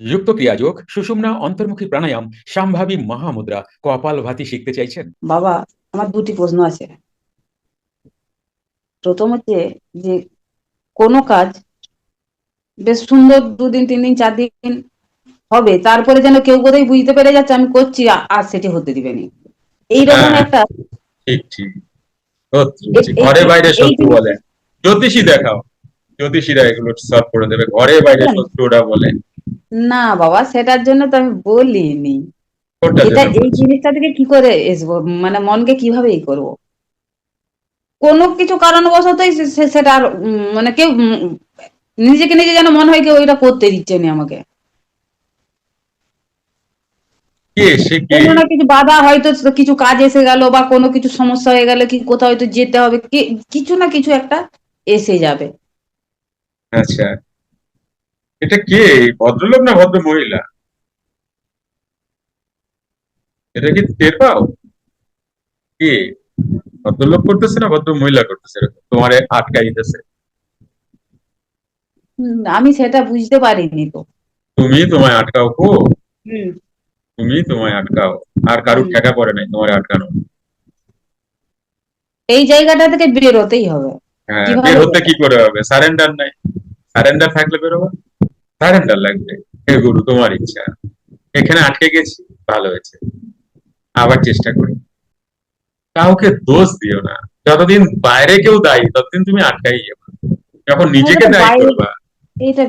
যুক্ত ক্রিয়াযোগ সুষুম্না অন্তর্মুখী প্রাণায়াম সম্ভাবী মহামুদ্রা কপাল ভাতি শিখতে চাইছেন? বাবা আমার দুটি প্রশ্ন আছে। প্রথম হচ্ছে যে কোনো কাজ বেশ সুন্দর দুদিন তিন দিন চার দিন হবে তারপরে যেন কেউ কোথায় বুঝতে পেরে যাচ্ছে আমি করছি আর সেটি হতে দিবেনি এইরকম হ্যাঁ। একটা ঠিক ঠিক। ঘরে বাইরে শত্রু বলে জ্যোতিষী দেখাও। জ্যোতিষীরা এগুলো সলভ করে দেবে। ঘরে বাইরে হ্যাঁ। শত্রুরা বলে। না বাবা সেটার জন্য তো আমি বলিনি। এটা এই জিনিসটা থেকে কি করে আসব মানে মনকে কীভাবে ই করব? কোনো কিছু কারণবশতই সেটা আর, মানে কেউ নিজেকে নিজে যেন মনে হয় কেউ ওইটা করতে দিচ্ছে না আমাকে। কোনো না কিছু বাধা হয়তো কিছু কাজ এসে গেল বা কোনো কিছু সমস্যা হয়ে গেলে কি কোথাও হয়তো যেতে হবে কি- কিছু না কিছু একটা এসে যাবে। আচ্ছা। এটা কে? ভদ্রলোক না ভদ্র মহিলা এটা কি টের পাও? কে? ভদ্রলোক করতেছে না ভদ্র মহিলা করতেছে? তোমারে আটকাই দিতেছে আমি সেটা বুঝতে পারিনি তো। তুমি তোমায় আটকাও কো? তুমি তোমায় আটকাও। আর কারুর ঠেকা পড়ে নাই তোমার আটকানো? এই জায়গাটা থেকে বেরোতেই হবে। হ্যাঁ বের হতে কি করে হবে? সারেন্ডার নাই। সারেন্ডার থাকলে বেরোবো। সারেন্ডার লাগবে। হে গুরু তোমার ইচ্ছা। এখানে আটকে গেছি ভালো হয়েছে। আবার চেষ্টা করি। কাউকে দোষ দিও না। যতদিন বাইরে কেউ দায়ী ততদিন তুমি আটকাই যাবে যখন নিজেকে হ্যাঁ, দায়ী করবা। এইটা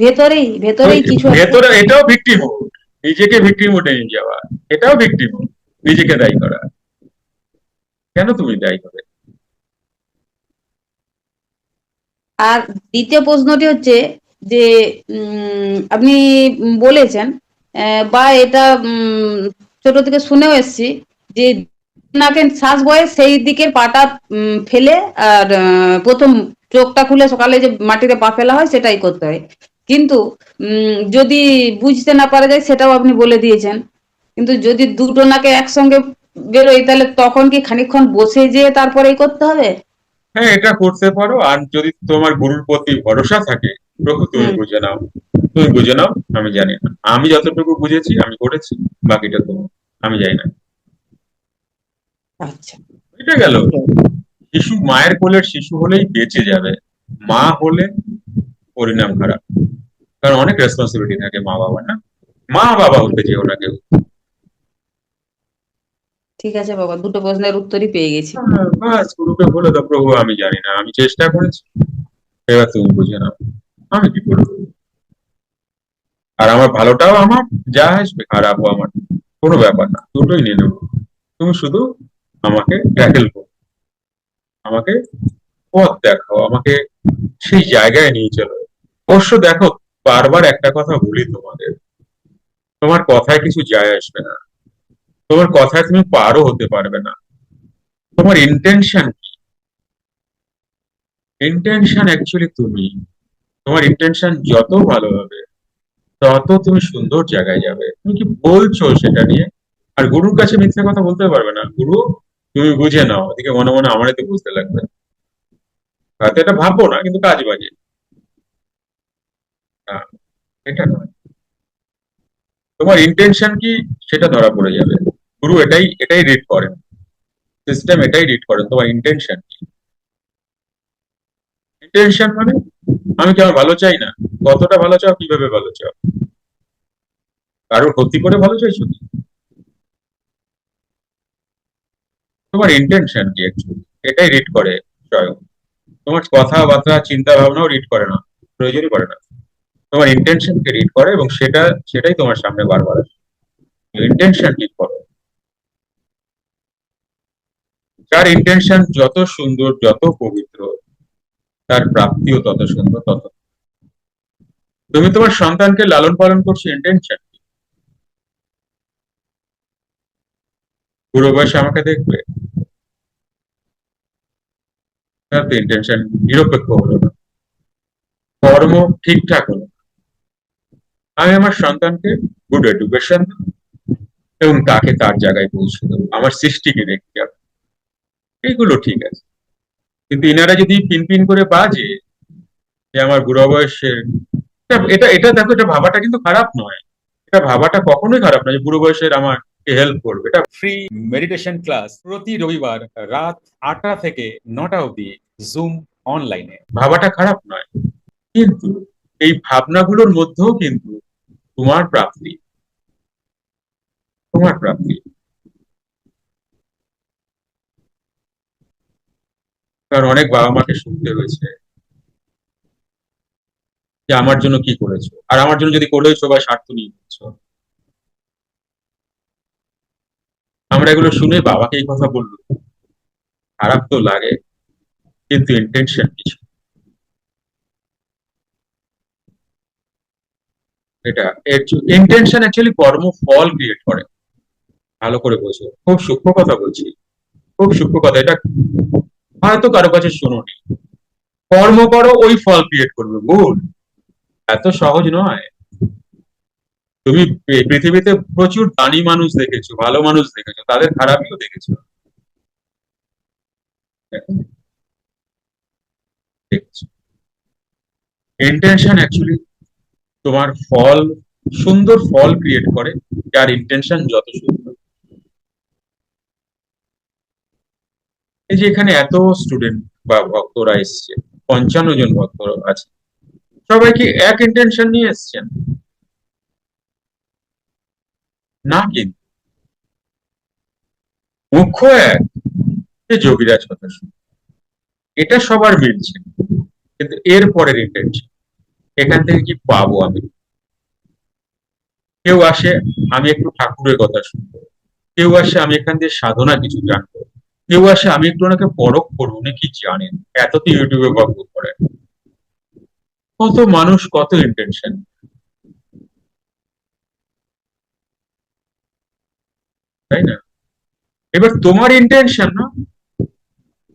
ভেতরেই ভেতরেই কিছু ভেতরে এটাও ভিক্টিম নিজেকে ভিক্টিম উঠে নিয়ে যাওয়া। এটাও ভিক্টিম নিজেকে দায়ী করা। কেন তুমি দায়ী হবে? আর দ্বিতীয় প্রশ্নটি হচ্ছে যে আপনি বলেছেন বা এটা ছোট থেকে শুনেও এসেছি যে নাকে শ্বাস বয়ে সেই দিকের পাটা ফেলে আর প্রথম চোখটা খুলে সকালে যে মাটিতে পা ফেলা হয় সেটাই করতে হয়। কিন্তু যদি বুঝতে না পারা যায় সেটাও আপনি বলে দিয়েছেন। কিন্তু যদি দুটো নাকে একসঙ্গে বেরোয়, তাহলে তখন কি খানিকক্ষণ বসে যেয়ে তারপরেই করতে হবে? হ্যাঁ এটা করতে পারো। আর যদি তোমার গুরুর প্রতি ভরসা থাকে প্রভু তুমি বুঝে নাও। তুমি বুঝে নাও আমি জানি না। আমি যতটুকু বুঝেছি আমি করেছি বাকিটা তো আমি জানি না। আচ্ছা। এটা গেল? শিশু মায়ের কোলের শিশু হলেই বেঁচে যাবে। মা হলে পরিণাম খারাপ। কারণ অনেক রেসপন্সিবিলিটি থাকে মা বাবার না? মা বাবা হতে যেও না কেউ। ঠিক আছে বাবা দুটো প্রশ্নের উত্তরই পেয়ে গেছি। হ্যাঁ, বাস গুরুকে বলে দাও প্রভু আমি জানি না। আমি চেষ্টা করেছি। এবার তুমি বুঝে নাও। আমি কি করব? আর আমার ভালোটাও আমার, যা আসবে খারাপও আমার, কোনো ব্যাপার না, দুটোই নিয়ে নেব। তুমি শুধু আমাকে ট্যাকেল করো, আমাকে পথ দেখাও, আমাকে সেই জায়গায় নিয়ে চলো। অবশ্য দেখো, বারবার একটা কথা বলি তোমাদের, তোমার কথায় কিছু যায় আসবে না, তোমার কথায় তুমি পারও হতে পারবে না। তোমার ইন্টেনশন ইন্টেনশন অ্যাকচুয়ালি তুমি। তোমার ইন্টেনশন যত ভালো হবে, তত তুমি সুন্দর জায়গায় যাবে। তুমি কি বলছো সেটা নিয়ে? আর গুরুর কাছে মিথ্যে কথা বলতে পারবে না। গুরু, তুমি বুঝে নাও। ওদিকে মনে মনে আমারই তো বুঝতে লাগবে। হয়তো এটা ভাববো না, কিন্তু কাজ বাজে। এটা নয়। তোমার ইন্টেনশন কি সেটা ধরা পড়ে যাবে। গুরু এটাই এটাই রিড করেন। সিস্টেম এটাই রিড করেন। তোমার ইন্টেনশন কি? ইন্টেনশন মানে আমি কি আমার ভালো চাই না? কতটা ভালো চাও, কীভাবে ভালো চাও? কারোর ক্ষতি করে ভালো চাইছো কি? তোমার ইন্টেনশন কি এটাই রিড করে স্বয়ং। তোমার কথাবার্তা চিন্তা ভাবনাও রিড করে না, প্রয়োজনই করে না। তোমার ইন্টেনশনকে রিড করে এবং সেটা, সেটাই তোমার সামনে বারবার আসে। ইন্টেনশন ঠিক করো? যার ইন্টেনশন যত সুন্দর, যত পবিত্র তার প্রাপ্তিও তত সুন্দর, তত তুমি তোমার সন্তানকে লালন পালন করছ ইন্টেনশন পুরো বয়সে আমাকে দেখবে? ইন্টেনশন নিরপেক্ষ হলো না। কর্ম ঠিকঠাক হলো। আমি আমার সন্তানকে গুড এডুকেশন এবং তাকে তার জায়গায় পৌঁছে দেবো। আমার সৃষ্টিকে দেখতে হবে। এইগুলো ঠিক আছে। কিন্তু এনারা যদি পিন পিন করে বাজে যে আমার বুড়ো বয়সের, এটা- এটা এটা দেখো, এটা ভাবাটা কিন্তু খারাপ নয়। এটা ভাবাটা কখনোই খারাপ নয় যে বুড়ো বয়সের আমার হেল্প করবে। এটা ফ্রি মেডিটেশন ক্লাস প্রতি রবিবার রাত আটটা থেকে নটা অবধি জুম অনলাইনে ভাবাটা খারাপ নয়। কিন্তু এই ভাবনাগুলোর মধ্যেও কিন্তু তোমার প্রাপ্তি। তোমার প্রাপ্তি। কারণ অনেক বাবা মাকে শুনতে হয়েছে যে আমার জন্য কি করেছ? আর আমার জন্য যদি করেছ বা স্বার্থ নিয়ে করছ আমরা এগুলো শুনে বাবাকে এই কথা বলল খারাপ তো লাগে, কিন্তু ইন্টেনশন কিছু। এটা ইন্টেনশন অ্যাকচুয়ালি কর্ম ফল ক্রিয়েট করে। ভালো করে বোঝো। খুব সূক্ষ্ম কথা বলছি। খুব সূক্ষ্ম কথা। এটা হয়তো কারও কাছে শোনোনি কর্ম করো, ওই ফল ক্রিয়েট করবে। গুড এত সহজ নয়। তুমি পৃথিবীতে প্রচুর দানি মানুষ দেখেছ, ভালো মানুষ দেখেছ, তাদের খারাপিও দেখেছ। ইন্টেনশন অ্যাকচুয়ালি তোমার ফল, সুন্দর ফল ক্রিয়েট করে, যার ইন্টেনশন যত সুন্দর এই যে এখানে এত স্টুডেন্ট বা ভক্তরা এসছে, পঞ্চান্ন জন ভক্ত আছে সবাই কি এক ইন্টেনশন নিয়ে এসছেন। না কিন্তু মুখ্য এক, যে যোগীরাজ কথা শুনে এটা সবার মিলছে কিন্তু এর পরের ইন্টেনশন এখান থেকে কি পাবো আমি? কেউ আসে, আমি একটু ঠাকুরের কথা শুনব। কেউ আসে, আমি এখান দিয়ে সাধনা কিছু জানব। কেউ আসে, আমি একটু ওনাকে পরখ করব, উনি কি জানেন? এত তো ইউটিউবে গল্প করে। কত মানুষ, কত ইন্টেনশন তাই না? এবার তোমার ইন্টেনশন না,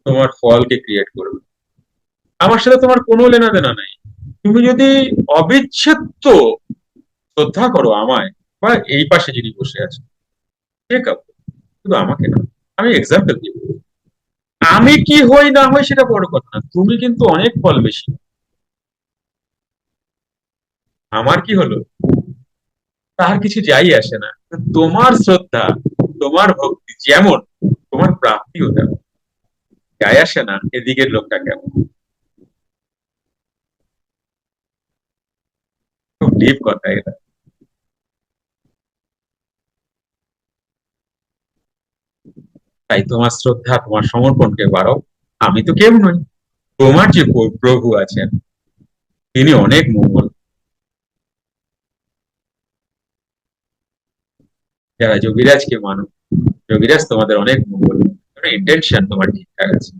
তোমার ফলকে ক্রিয়েট করবে। আমার সাথে তোমার কোনো লেনা দেনা নাই। তুমি যদি অবিচ্ছেদ্য শ্রদ্ধা করো আমায়, বা এই পাশে যিনি বসে আছে শুধু আমাকে না, আমি এক্সাম্পল দিব। আমি কি হই না হই সেটা বড় কথা না, তুমি কিন্তু অনেক ফল বেশি। আমার কি হলো? তার কিছু যাই আসে না। তোমার শ্রদ্ধা, তোমার ভক্তি যেমন, তোমার প্রাপ্তিও তেমন। যাই আসে না, এদিকের লোকটা কেমন? খুব ডিপ কথা এটা। তাই তোমার শ্রদ্ধা, তোমার সমর্পণকে বাড়াও। আমি তো কেউ নই, তোমার যে প্রভু আছেন, তিনি অনেক মঙ্গল। যারা যোগীরাজকে মানো, যোগীরাজ তোমাদের অনেক মঙ্গল। ইন্টেনশন তোমার ঠিকঠাক আছে।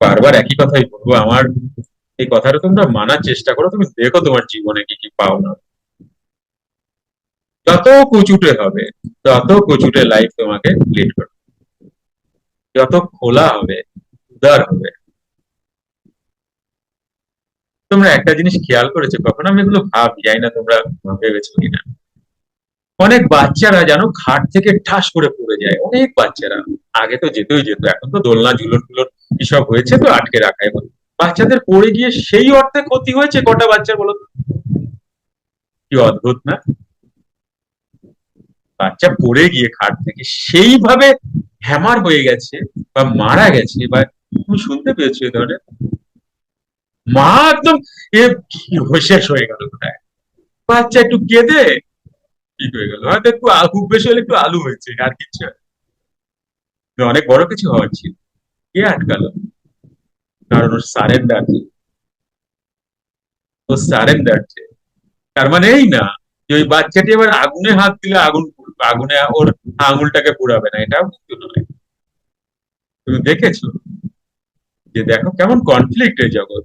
বারবার একই কথাই বলব, আমার এই কথাটা তোমরা মানার চেষ্টা করো, তুমি দেখো তোমার জীবনে কি কি পাও না। যত কুচুটে হবে, তত কুচুটে লাইফ তোমাকে লিড করবে। যত খোলা হবে, উদার হবে। তোমরা একটা জিনিস খেয়াল করেছ, কখনো আমি এগুলো ভাবি যাই না তোমরা ভেবেছো কিনা। অনেক বাচ্চারা যেন খাট থেকে ঠাস করে পড়ে যায়, অনেক বাচ্চারা। আগে তো যেতই যেত, এখন তো দোলনা, ঝুলন টুলন এসব হয়েছে তো আটকে রাখা। এখন বাচ্চাদের পড়ে গিয়ে সেই অর্থে ক্ষতি হয়েছে কটা বাচ্চার বলো? কি অদ্ভুত না? বাচ্চা পড়ে গিয়ে খাট থেকে সেইভাবে হ্যামার হয়ে গেছে বা মারা গেছে বা তুমি শুনতে পেয়েছ এই ধরনের? মা একদম এ শেষ হয়ে গেল কোথায়? বাচ্চা একটু কেঁদে ঠিক হয়ে গেল? হয়তো একটু খুব বেশি হলে একটু আলু হয়েছে, আর না। অনেক বড় কিছু হওয়ার ছিল। কে আটকালো? কারণ ওর সারেন্ডার ও সারেন্ডার তার মানে এই না যে ওই বাচ্চাটি এবার আগুনে হাত দিলে আগুন আগুনে ওর আঙুলটাকে পুড়াবে না এটাও কিন্তু নয়। তুমি দেখেছ? যে দেখো কেমন কনফ্লিক্ট এই জগৎ।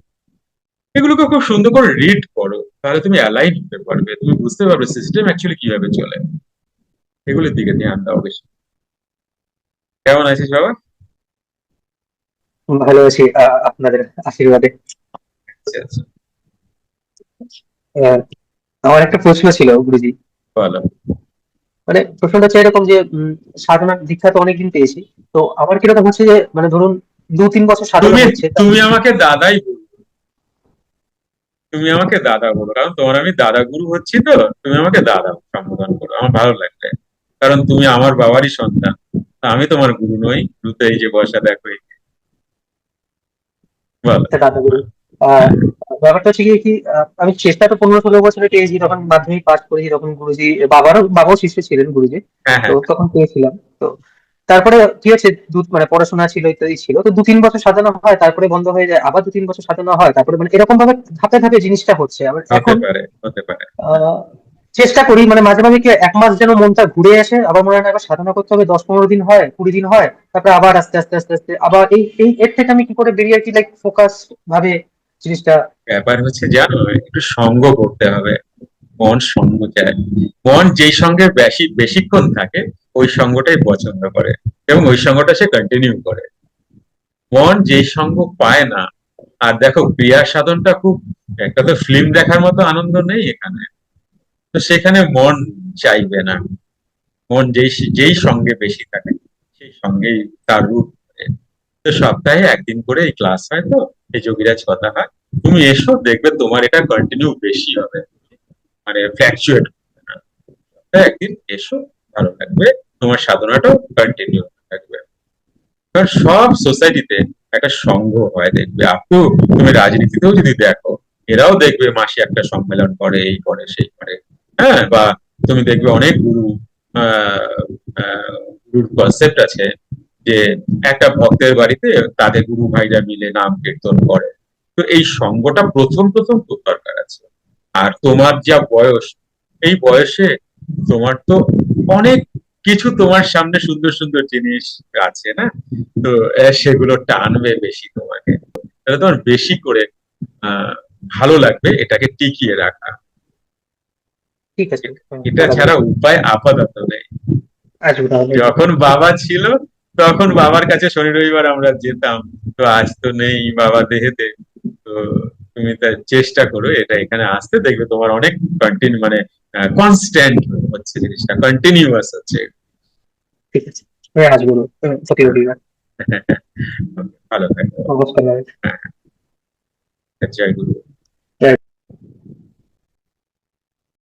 এগুলোকে খুব সুন্দর করে রিড করো তাহলে তুমি অ্যালাইন হতে পারবে। তুমি বুঝতে পারবে সিস্টেম অ্যাকচুয়ালি কীভাবে চলে। এগুলোর দিকে ধ্যান দাও বেশি। কেমন আছিস বাবা? ভালো আছি আপনাদের আশীর্বাদে। আচ্ছা আচ্ছা। আমার একটা প্রশ্ন ছিল গুরুজি। ভালো মানে প্রশ্নটা হচ্ছে এরকম যে সাধনার দীক্ষা তো অনেকদিন পেয়েছি। তো আমার কীরকম হচ্ছে যে মানে ধরুন দু তিন বছর সাধনা হচ্ছে তুমি আমাকে দাদাই তুমি আমাকে দাদা বলো কারণ তোমার আমি দাদা গুরু হচ্ছি তো তুমি আমাকে দাদা সম্বোধন করো আমার ভালো লাগবে। কারণ তুমি আমার বাবারই সন্তান তা আমি তোমার গুরু নই গুরু এই যে বসা দেখো এই বলো। দাদা গুরু। ব্যাপারটা হচ্ছে কি আমি চেষ্টা তো পনেরো ষোলো বছরে পেয়েছি তখন মাধ্যমিক পাস করেছি তখন গুরুজি বাবারও বাবাও শিষ্য ছিলেন গুরুজি। হ্যাঁ তো হ্যাঁ তখন পেয়েছিলাম। তো তারপরে কি হচ্ছে মানে পড়াশোনা ছিল ইত্যাদি ছিল। তো দু তিন বছর সাজানো হয় তারপরে বন্ধ হয়ে যায় আবার দু তিন বছর সাজানো হয় তারপরে মানে এরকম ভাবে ধাপে ধাপে জিনিসটা হচ্ছে। আবার এখন চেষ্টা করি মানে মাঝে মাঝে কি এক মাস যেন মনটা ঘুরে আসে আবার মনে হয় না এবার সাধনা করতে হবে দশ পনেরো দিন হয় কুড়ি দিন হয় তারপরে আবার আস্তে আস্তে আস্তে আস্তে আবার এই এই এর থেকে আমি কি করে বেরিয়ে কি লাইক ফোকাস ভাবে জিনিসটা ব্যাপার হচ্ছে, জানো, একটু সঙ্গ করতে হবে। মন সঙ্গ চায়। মন যেই সঙ্গে বেশি, বেশিক্ষণ থাকে, ওই সঙ্গটাই পছন্দ করে এবং ওই সঙ্গটা সে কন্টিনিউ করে। মন যেই সঙ্গ পায় না, আর দেখো, ক্রিয়া সাধনটা খুব একটা তো ফিল্ম দেখার মতো আনন্দ নেই এখানে। তো সেখানে মন চাইবে না। মন যেই যেই সঙ্গে বেশি থাকে, সেই সঙ্গেই তার রূপ। তো সপ্তাহে একদিন করে এই ক্লাস হয়, তো এই যোগীরাজ কথা হয়। তুমি এসো, দেখবে তোমার এটা কন্টিনিউ বেশি হবে। মানে ফ্ল্যাকচুয়েট একদিন এসো, ভালো থাকবে, তোমার সাধনাটাও কন্টিনিউ থাকবে। কারণ সব সোসাইটিতে একটা সংঘ হয়, দেখবে আপনি তুমি রাজনীতিতেও যদি দেখো, এরাও দেখবে মাসে একটা সম্মেলন করে, এই করে, সেই করে। হ্যাঁ বা তুমি দেখবে অনেক গুরু গুরুর কনসেপ্ট আছে যে একটা ভক্তের বাড়িতে তাদের গুরু ভাইরা মিলে নাম কীর্তন করে। তো এই সঙ্গটা প্রথম প্রথম খুব দরকার আছে। আর তোমার যা বয়স এই বয়সে তোমার তো অনেক কিছু তোমার সামনে সুন্দর সুন্দর জিনিস আছে না? তো সেগুলো টানবে বেশি তোমাকে। তাহলে তোমার বেশি করে আহ ভালো লাগবে এটাকে টিকিয়ে রাখা। ঠিক আছে। এটা ছাড়া উপায় আপাতত নেই। যখন বাবা ছিল তখন বাবার কাছে শনি রবিবার আমরা যেতাম। তো আজ তো নেই বাবা দেহেতে। তো তুমি তার চেষ্টা করো এটা এখানে আসতে। দেখবে তোমার অনেক কন্টিনিউ মানে কনস্ট্যান্ট হচ্ছে জিনিসটা কন্টিনিউয়াস হচ্ছে। ঠিক আছে। হ্যাঁ প্রতি রবিবার ভালো থাকবে নমস্কার। জয় গুরু।